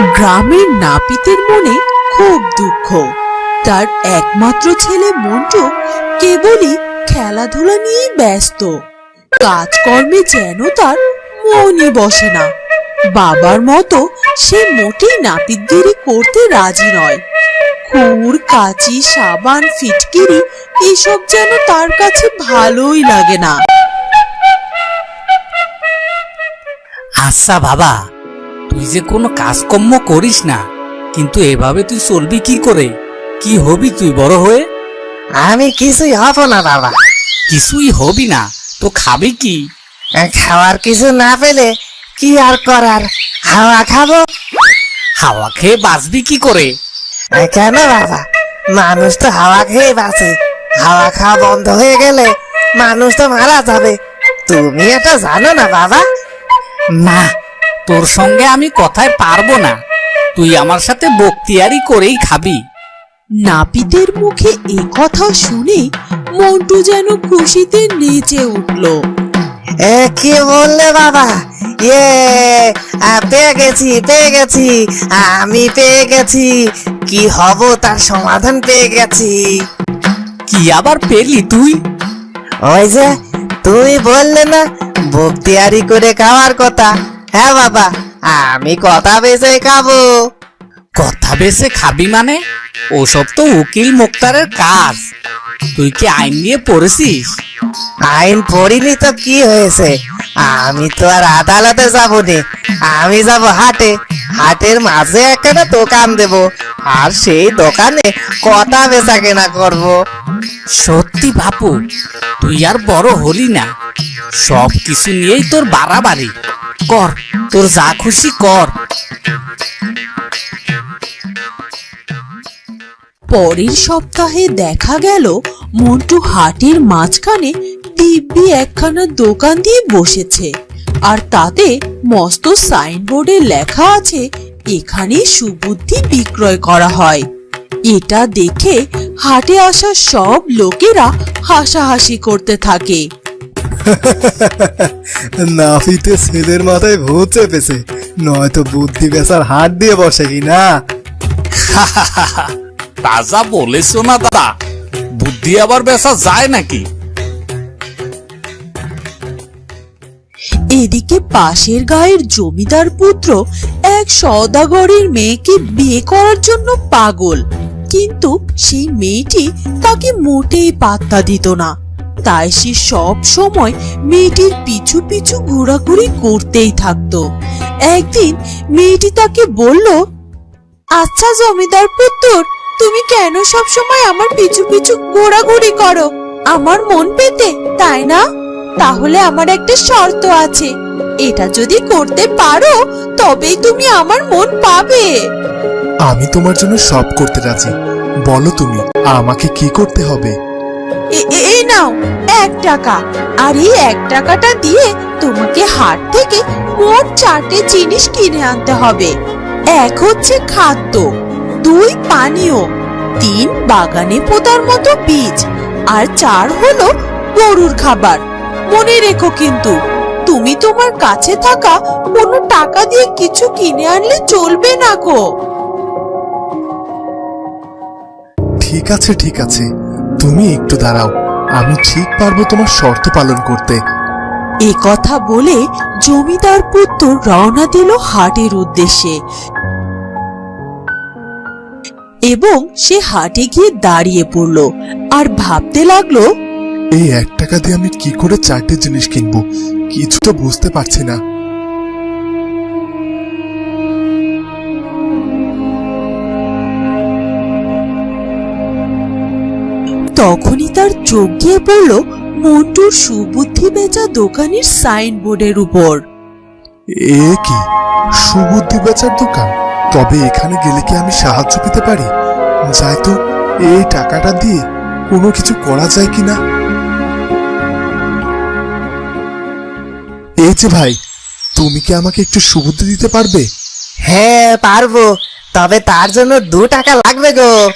গ্রামের নাপিতের মনে খুব দুঃখ। তার একমাত্র ছেলে মন্টু কেবলই খেলাধুলা নিয়েই ব্যস্ত। কাজকর্মে যেন তার মনই বসে না। বাবার মতো সে মোটেই নাপিতগিরি করতে রাজি নয়। খুর কাঁচি, সাবান, ফিটকিরি এসব যেন তার কাছে ভালোই লাগে না। আচ্ছা বাবা তুই যে কোনো কাজকর্ম করিস না কিন্তু এভাবে তুই চলবি কি করে? কি হবি তুই বড় হয়ে? আমি কিছুই হব না বাবা। কিছুই হবি না তো খাবি কি? খাওয়ার কিছু না পেলে কি আর করার? হাওয়া খাব? হাওয়া খেয়ে বাঁচবি কি করে? কেন বাবা? মানুষ তো হাওয়া খেয়ে বাঁচে। হাওয়া খাওয়া বন্ধ হয়ে গেলে মানুষ তো মারা যাবে। তুমি এটা জানো না বাবা? না তোর সঙ্গে আমি কথায় পারব না। তুই আমার সাথে বক্তিয়ারি করেই খাবি। নাপিতের মুখে এ কথা শুনে মন্টু যেন খুশিতে নেচে উঠল। এ কি বললে বাবা? ইয়ে আ, পেয়ে গেছি পেয়ে গেছি আমি পেয়ে গেছি। কি হব তার সমাধান পেয়ে গেছি। কি আবার পেলি তুই? ওই যে তুমি বললে না বক্তিয়ারি করে খাওয়ার কথা। হ্যাঁ বাবা। আমি কথা বেঁচে খাব। কথা বেছে খাবি মানে? ওসব তো উকিল মুক্তারের কাজ। তুই কি আইন নিয়ে পড়েছিস? আইন পড়িনি তো কি হয়েছে? আমি তো আর আদালতে যাব নে আমি যাব হাটে। হাটের মাঝে একটা দোকান দেব। আর সেই দোকানে কথা বেচা কেনা করব। সত্যি বাপু তুই আর বড় হলি না। সব কিছু নিয়েই তোর বাড়াবাড়ি। কর তোর যা খুশি কর। পরের সপ্তাহে দেখা গেল মন্টু হাটের মাঝখানে দিব্যি একখানা দোকান দিয়ে বসেছে। আর তাতে মস্ত সাইনবোর্ডে লেখা আছে, এখানে সুবুদ্ধি বিক্রয় করা হয়। এটা দেখে হাটে আসা সব লোকেরা হাসাহাসি করতে থাকে। নাফিতে ছেলের মাথায় ভূত চেপেছে, নয়তো বুদ্ধি বেচার হাত দিয়ে বসে কি না তাজা বলেছ না, দাদা? বুদ্ধি আবার বেসা যায় নাকি? এদিকে পাশের গায়ের জমিদার পুত্র এক সওদাগরের মেয়েকে বিয়ে করার জন্য পাগল। কিন্তু সেই মেয়েটি তাকে মোটেই পাত্তা দিত না। তাই সে সব সময় মেয়েটির পিছু পিছু ঘোরাঘুরি করতেই থাকতো। একদিন মেয়েটি তাকে বলল আচ্ছা জমিদার পুত্র তুমি কেন সব সময় আমার পিছু পিছু ঘোরাঘুরি করো? আমার মন পেতে তাই না? তাহলে আমার একটা শর্ত আছে। এটা যদি করতে পারো তবেই তুমি আমার মন পাবে। আমি তোমার জন্য সব করতে রাজি। বলো তুমি আমাকে কি করতে হবে? এ- এ- এই নাও এক টাকা। আর এই এক টাকাটা দিয়ে তোমাকে হাট থেকে মোট চারটে জিনিস কিনে আনতে হবে। এক হচ্ছে খাদ্য। দুই পানীয় তিন বাগানে পোতার মতো বীজ আর চার হলো গরুর খাবার। মনে রেখো কিন্তু তুমি তোমার কাছে থাকা কোনো টাকা দিয়ে কিছু কিনে আনলে চলবে না গো। ঠিক আছে ঠিক আছে। তুমি একটু দাঁড়াও আমি ঠিক পারব তোমার শর্ত পালন করতে। এ কথা বলে জমিদার পুত্র রওনা দিল হাটের উদ্দেশ্যে। এবং সে হাটে গিয়ে দাঁড়িয়ে পড়ল আর ভাবতে লাগল এই এক টাকা দিয়ে আমি কি করে চারটে জিনিস কিনবো? কিছু তো বুঝতে পারছি না। তখনই তার চোখ গিয়ে পড়ল মন্টুর সুবুদ্ধি বেচা দোকানের সাইনবোর্ডের উপর। এ কি? সুবুদ্ধি বেচার দোকান? তবে এখানে গেলে কি আমি সাহায্য পেতে পারি? যাই তো এই টাকাটা দিয়ে কোনো কিছু করা যায় কিনা? এই যে ভাই তুমি কি আমাকে একটু সুবুদ্ধি দিতে পারবে? হ্যাঁ পারব। তবে তার জন্য দু টাকা লাগবে গো।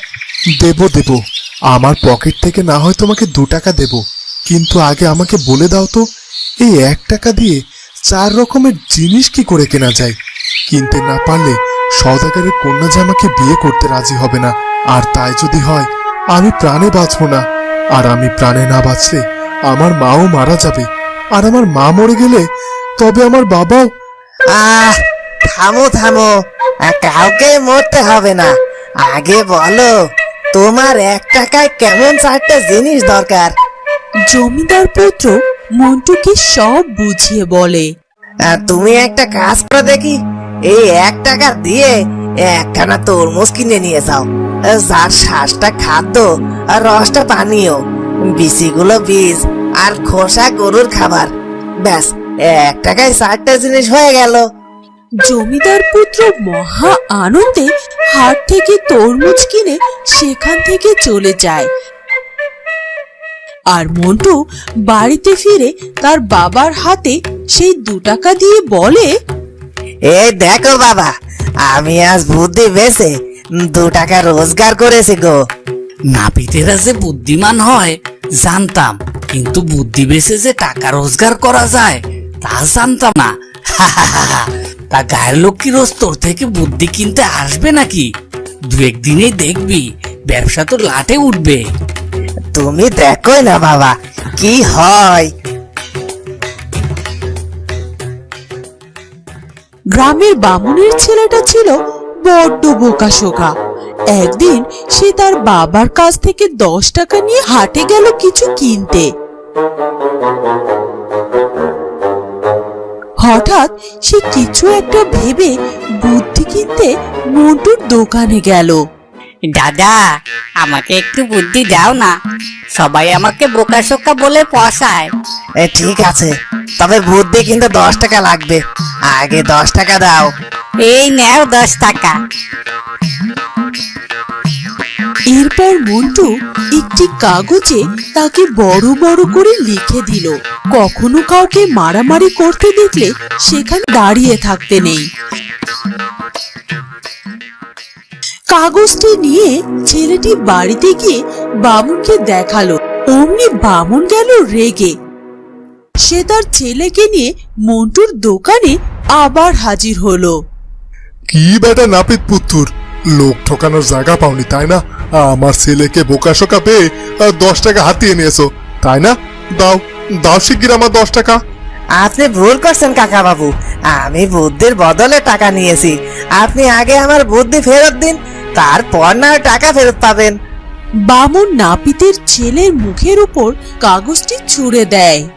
দেব দেব। আমার পকেট থেকে না হয় তোমাকে দু টাকা দেব। কিন্তু আগে আমাকে বলে দাও তো এই এক টাকা দিয়ে চার রকমের জিনিস কি করে কেনা যায়? কিনতে না পারলে সওদাগরের কন্যা যে আমাকে বিয়ে করতে রাজি হবে না আর তাই যদি হয় আমি প্রাণে বাঁচবো না। আর আমি প্রাণে না বাঁচলে আমার মাও মারা যাবে আর আমার মা মরে গেলে তবে আমার বাবাও আহ থামো থামো। আহ, কাউকে মরতে হবে না। আগে বলো তোমার এক টাকায় কেমন চারটে জিনিস দরকার? জমিদার পুত্র মন্টুকে সব বুঝিয়ে বলে। তুমি একটা কাজ করে দেখি। এই এক টাকা দিয়ে একখানা তরমুজ কিনে নিয়ে যাও। যার শ্বাসটা খাদ্য আর রসটা পানীয়। বিচিগুলো বীজ আর খোসা গরুর খাবার। ব্যাস, এক টাকায় চারটে জিনিস হয়ে গেল। জমিদার পুত্র মহা আনন্দে হাট থেকে তরমুজ কিনে সেখান থেকে চলে যায়। আর মন্টু বাড়িতে ফিরে তার বাবার হাতে সেই দু টাকা দিয়ে বলে এই দেখো বাবা আমি আজ বুদ্ধি বেছে দু টাকা রোজগার করেছি গো। নাপিতেরা যে বুদ্ধিমান হয় জানতাম কিন্তু বুদ্ধি বেছে যে টাকা রোজগার করা যায় তা জানতাম না। তা গায়ের লোক কি রোজ তোর থেকে বুদ্ধি কিনতে আসবে নাকি? দু একদিনেই দেখবি ব্যবসা তো লাটে উঠবে। তুমি দেখোই না বাবা কি হয়? গ্রামের বামুনের ছেলেটা ছিল বড্ড বোকাশোকা একদিন সে তার বাবার কাছ থেকে দশ টাকা নিয়ে হাটে গেল কিছু কিনতে। হঠাৎ সে কিছু একটা ভেবে বুদ্ধি কিনতে মন্টুর দোকানে গেল। দাদা আমাকে একটু বুদ্ধি দাও না। সবাই আমাকে বোকাশোকা বলে পশায়। এ, ঠিক আছে। তবে বুদ্ধি কিন্তু দশ টাকা লাগবে। আগে দশ টাকা দাও। এই নেও দশ টাকা। এরপর মন্টু একটি কাগজে তাকে বড় বড় করে লিখে দিল। কখনো কাউকে মারামারি করতে দেখলে সেখানে দাঁড়িয়ে থাকতে নেই। কাগজটি নিয়ে ছেলেটি বাড়িতে গিয়ে বামুনকে দেখাল। অমনি বামুন গেল রেগে। সে তার ছেলেকে নিয়ে মন্টুর দোকানে আবার হাজির হলো। কি বেটা নাপিত পুত্তুর? লোক ঠকানোর জায়গা পাওনি তাই না? আমার ছেলেকে বোকাশোকা পেয়ে দশ টাকা হাতিয়ে নিয়েছো তাই না? দাও দাও শিগগির আমার দশ টাকা। আপনি ভুল করছেন কাকা বাবু আমি বুদ্ধির বদলে টাকা নিয়েছি। আপনি আগে আমার বুদ্ধি ফেরত দিন তারপর না হয় টাকা ফেরত পাবেন। বামুন নাপিতের ছেলের মুখের উপর কাগজটি ছুঁড়ে দেয়।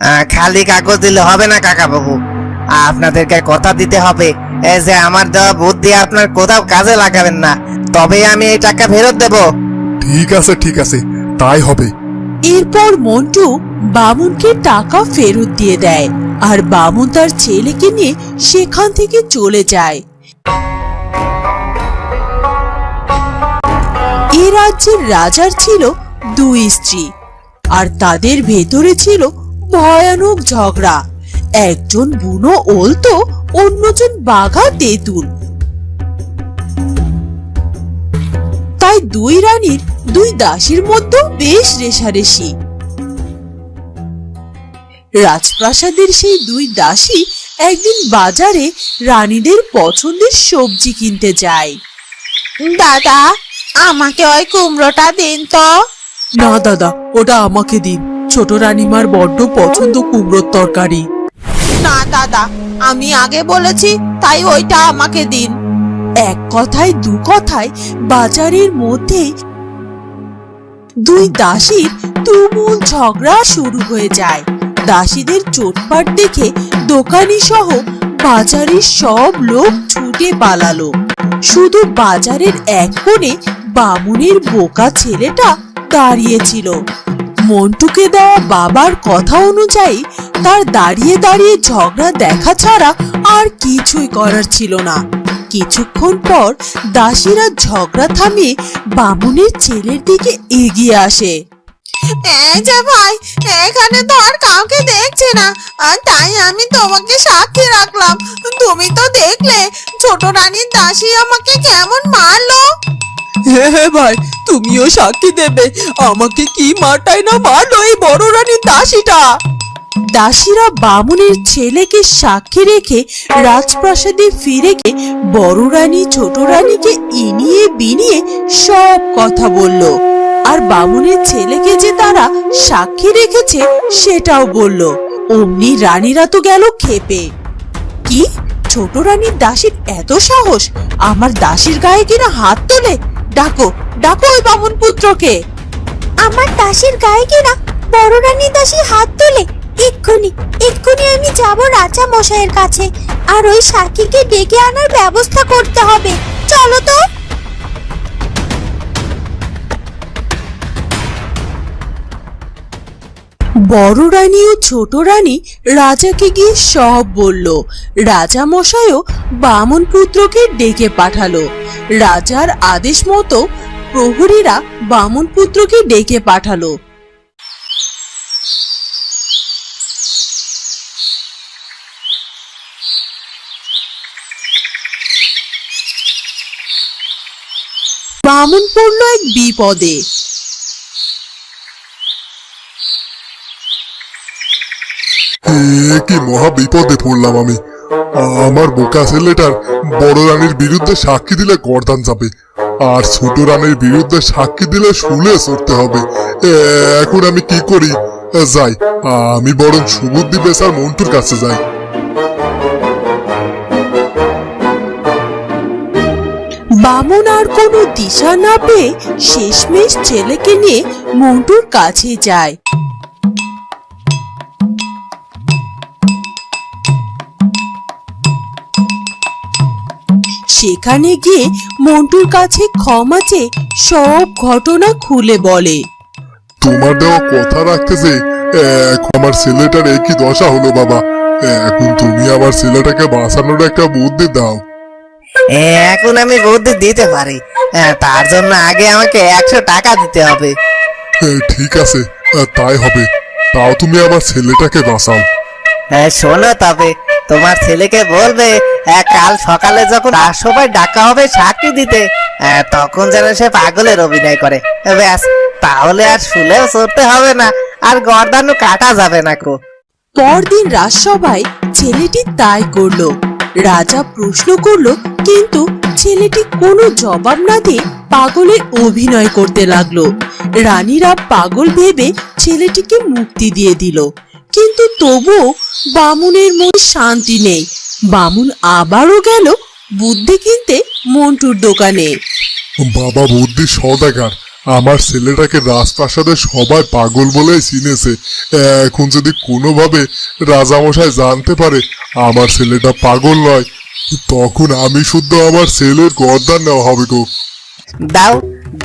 আহ, খালি কাগজ দিলে হবে না কাকা বাবু আপনাদেরকে কথা দিতে হবে। এ যে আমার দেওয়া বুদ্ধি আপনার কোথাও কাজে লাগাবেন না। তবে আমি এই টাকা ফেরত দেব। ঠিক আছে ঠিক আছে। তাই হবে। এরপর মন্টু বামুনকে টাকা ফেরত দিয়ে দেয় আর বামুন তার ছেলেকে নিয়ে সেখান থেকে চলে যায়। এ রাজ্যের রাজার ছিল দুই স্ত্রী, আর তাদের ভেতরে ছিল ভয়ানক ঝগড়া। একজন বুনো ওলতো, অন্যজন বাঘা তেঁতুল। তাই দুই রানীর, দুই দাসীর মধ্যেও বেশ রেশারেশি। রাজপ্রাসাদের সেই দুই দাসী একদিন বাজারে রানীদের পছন্দের সবজি কিনতে যায়। দাদা আমাকে ওই কুমড়োটা দিন তো। না দাদা ওটা আমাকে দিন। ছোট রানীমার বড্ড পছন্দ কুমড়োর তরকারি। না দাদা আমি আগে বলেছি তাই ওইটা আমাকে দিন। এক কথায় দু কথায় বাজারের মধ্যে দুই দাসীর তুমুল ঝগড়া শুরু হয়ে যায়। দাসীদের চোটপাট দেখে দোকানি সহ বাজারের সব লোক ছুটে পালালো। শুধু বাজারের এক কোণে বামুনের বোকা ছেলেটা দাঁড়িয়েছিল। মন্টুকে দেওয়া বাবার কথা অনুযায়ী তার দাঁড়িয়ে দাঁড়িয়ে ঝগড়া দেখা ছাড়া আর কিছুই করার ছিল না। কিছুক্ষণ পর দাসীরা ঝগড়া থামিয়ে বামুনের ছেলের দিকে এগিয়ে আসে। ভাই, এখানে তো আর কাউকে দেখছি না, আর তাই আমি তোমাকে সাক্ষী রাখলাম। তুমি তো দেখলে, ছোট রানীর দাসী আমাকে কেমন মারলো? হ্যাঁ হ্যাঁ ভাই, তুমিও সাক্ষী দেবে। আমাকে কি মারটাই না মারলো এই বড় রানীর দাসীটা? দাসীরা বামুনের ছেলেকে সাক্ষী রেখে রাজপ্রাসাদে ফিরে গিয়ে বড় রানী, ছোট রানীকে ইনিয়ে বিনিয়ে সব কথা বলল। আর বামুনের ছেলেকে যে তারা সাক্ষী রেখেছে সেটাও বলল। অমনি রানীরা তো গেল খেপে কি? ছোট রানীর দাসীর এত সাহস? আমার দাসীর গায়ে কিনা হাত তোলে? ডাকো ডাকো ওই বামুন পুত্রকে। আমার দাসীর গায়ে কিনা বড় রানী দাসী হাত তোলে, এক্ষুনি এক্ষুনি আমি যাব রাজা মশাইয়ের কাছে, আর ওই সাকিকে ডেকে আনার ব্যবস্থা করতে হবে। চলো তো। বড় রানী ও ছোট রানী রাজাকে গিয়ে সব বলল। রাজা মশাইও বামন পুত্রকে ডেকে পাঠালো। রাজার আদেশ মতো প্রহরীরা বামন পুত্রকে ডেকে পাঠালো। বামন পড়ল এক বিপদে। কি মহা বিপদে পড়লাম আমি। আমার বোকা ছেলেটার বড় রানীর বিরুদ্ধে সাক্ষী দিলে গর্দান যাবে। আর ছোট রানীর বিরুদ্ধে সাক্ষী দিলে শুলে চড়তে হবে। এখন আমি কি করি? যাই, আমি বরং সুবুদ্ধি বেসার মন্টুর কাছে যাই। বামন আর কোনো দিশা না পেয়ে শেষমেশ ছেলেকে নিয়ে মন্টুর কাছে যায়। সেখানে গিয়ে মন্টুর কাছে ক্ষমা চেয়ে সব ঘটনা খুলে বলে। তোমার দেওয়া কথা রাখতেছে এখন আমার ছেলেটার একই দশা হলো বাবা। এখন তুমি আমার ছেলেটাকে বাঁচানোর একটা বুদ্ধি দাও। এখন আমি বুদ্ধি দিতে পারি। তার জন্য আগে আমাকে একশো টাকা দিতে হবে। ঠিক আছে। তাই হবে। তাও তুমি আমার ছেলেটাকে বাঁচাও। শোনো তবে। তোমার ছেলেকে বলবে কাল সকালে যখন সবাই ডাকা হবে সাক্ষী দিতে তখন যেন সে পাগলের অভিনয় করে। ব্যাস, তাহলে আর শুলেও চড়তে হবে না, আর গর্দানও কাটা যাবে না কো। পরদিন রাজসভায় ছেলেটি তাই করল। রাজা প্রশ্ন করল, কিন্তু ছেলেটি কোনো জবাব না দিয়ে পাগলের অভিনয় করতে লাগল। রানীরা পাগল ভেবে ছেলেটিকে মুক্তি দিয়ে দিল। কিন্তু তবুও বামুনের মনে শান্তি নেই। বামুন আবারও গেল বুদ্ধি কিনতে মন্টুর দোকানে। বাবা বুদ্ধি সদাগার আমার ছেলেটাকে রাজপ্রাসাদে সবাই পাগল বলেই চিনেছে। এখন যদি কোনোভাবে রাজামশাই জানতে পারে আমার ছেলেটা পাগল নয় তখন আমি শুদ্ধ আমার ছেলের গর্দান নেওয়া হবে গো। দাও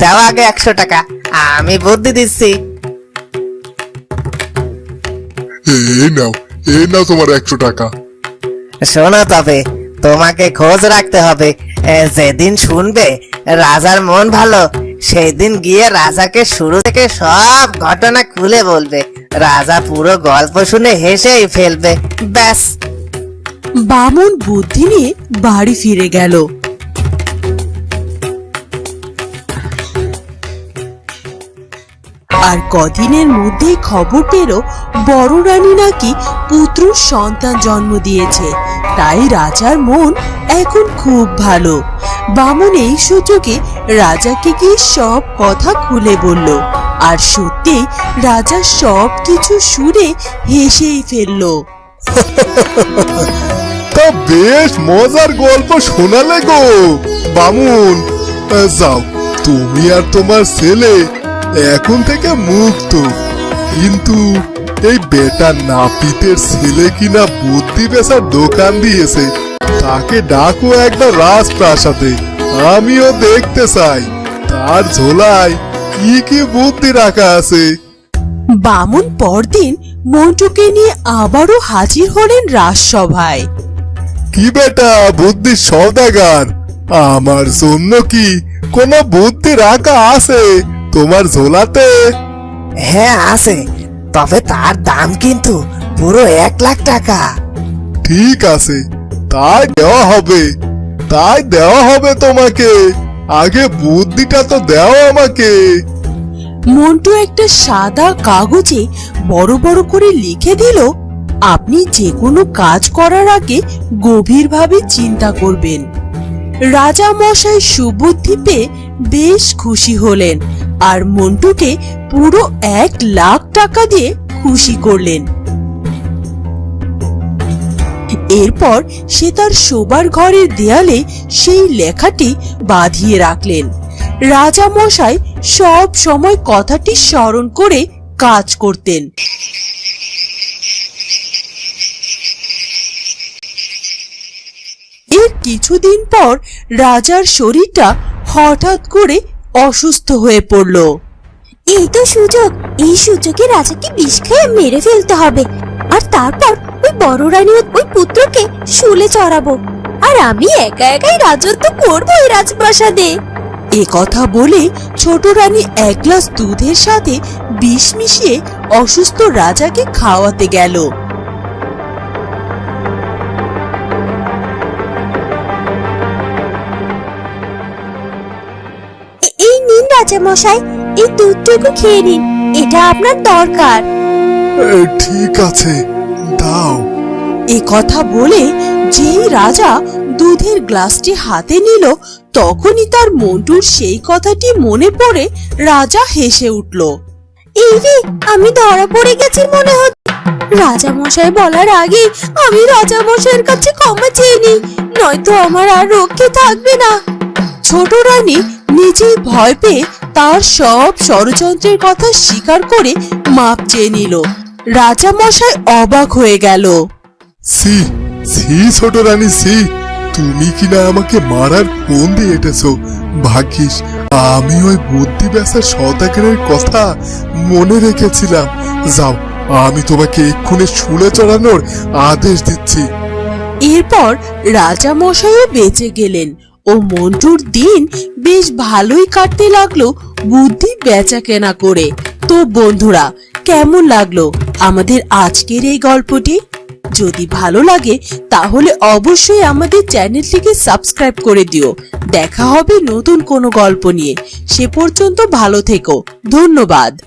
দাও আগে একশো টাকা আমি বুদ্ধি দিচ্ছি। এই নাও এই নাও তোমার একশো টাকা। শোনো তবে তোমাকে খোঁজ রাখতে হবে। এ, যেদিন শুনবে রাজার মন ভালো সেই দিন গিয়ে রাজাকে শুরু থেকে সব ঘটনা খুলে বলবে। রাজা পুরো গল্প শুনে হেসেই ফেলবে ব্যাস। বামন বুদ্ধি নিয়ে বাড়ি ফিরে গেল। আর কদিনের মধ্যেই খবর পেল বড় রানী নাকি পুত্র সন্তান জন্ম দিয়েছে। তাই রাজার মন এখন খুব ভালো। বামন এই সুযোগে রাজাকে গিয়ে সব কথা খুলে বলল আর সত্যি রাজা সব কিছু শুনে হেসেই ফেলল। তা বেশ মজার গল্প শোনালে গো। বামুন যাও, তুমি আর তোমার ছেলে এখন থেকে মুক্ত। কিন্তু এই বেটা নাপিতের ছেলে কিনা বুদ্ধি বেচার দোকান দিয়েছে। তাকে ডাকো একবার রাজপ্রাসাদে আমিও দেখতে চাই। তার ঝোলায় কি কি বুদ্ধি রাখা আছে? বামুন পরদিন মন্টুকে নিয়ে আবারও হাজির হলেন রাজসভায়। কি বেটা বুদ্ধি সওদাগার আমার জন্য কি কোনো বুদ্ধি রাখা আছে? তোমার ঝোলাতে? হ্যাঁ আছে। তবে তার দাম কিন্তু পুরো এক লাখ টাকা। ঠিক আছে তাই দেওয়া হবে। তাই দেওয়া হবে তোমাকে। আগে বুদ্ধিটা তো দাও আমাকে। মন্টু একটা সাদা কাগজে বড় বড় করে লিখে দিল আপনি যে কোনো কাজ করার আগে গভীরভাবে চিন্তা করবেন। রাজা মশাই সুবুদ্ধি পেয়ে বেশ খুশি হলেন। আর মন্টুকে পুরো এক লাখ টাকা দিয়ে খুশি করলেন। এরপর সে তার শোবার ঘরের দেয়ালে সেই লেখাটি বাঁধিয়ে রাখলেন। রাজা মশাই সব সময় কথাটি স্মরণ করে কাজ করতেন। এর কিছুদিন পর রাজার শরীরটা হঠাৎ করে অসুস্থ হয়ে পড়ল। এই তো সুযোগ। এই সুযোগে রাজাকে বিষ খেয়ে মেরে ফেলতে হবে। আর তারপর ওই বড় রানী ওই পুত্রকে শুলে চড়াবো। আর আমি একা একাই রাজত্ব করব এই রাজপ্রাসাদে। এ কথা বলে ছোট রানী এক গ্লাস দুধের সাথে বিষ মিশিয়ে অসুস্থ রাজাকে খাওয়াতে গেল। রাজা মশাই এই দুধটুকু খেয়ে নিন এটা আপনার দরকার। ঠিক আছে দাও। এ কথা বলে যেই রাজা দুধের গ্লাসটি হাতে নিল তখনই তার মন্টুর সেই কথাটি মনে পড়ে রাজা হেসে উঠল। এই রে আমি ধরা পড়ে গেছি মনে হচ্ছে। রাজা মশাই বলার আগে আমি রাজা মশাইয়ের কাছে ক্ষমা চেয়ে নিই নয়তো আমার আর রক্ষে থাকবে না। ছোট রানী নিজেই ভয় পেয়ে তার সব ষড়যন্ত্রের কথা স্বীকার করে মাপ চেয়ে নিল। রাজা মশাই অবাক হয়ে গেল। সি সি ছোট রানী সি তুমি কিনা আমাকে মারার ফোন দিয়ে এটেছো। ভাগ্যিস আমি ওই বুদ্ধি ব্যাসার সদাগরের কথা মনে রেখেছিলাম। যাও আমি তোমাকে এক্ষুনি শুলে চড়ানোর আদেশ দিচ্ছি। এরপর রাজা মশাইও বেঁচে গেলেন। ও মন্টুর দিন বেশ ভালোই কাটতে লাগল বুদ্ধি বেচা কেনা করে। তো বন্ধুরা, কেমন লাগল আমাদের আজকের এই গল্পটি? যদি ভালো লাগে, তাহলে অবশ্যই আমাদের চ্যানেলটিকে সাবস্ক্রাইব করে দিও। দেখা হবে নতুন কোনো গল্প নিয়ে। সে পর্যন্ত ভালো থেকো। ধন্যবাদ।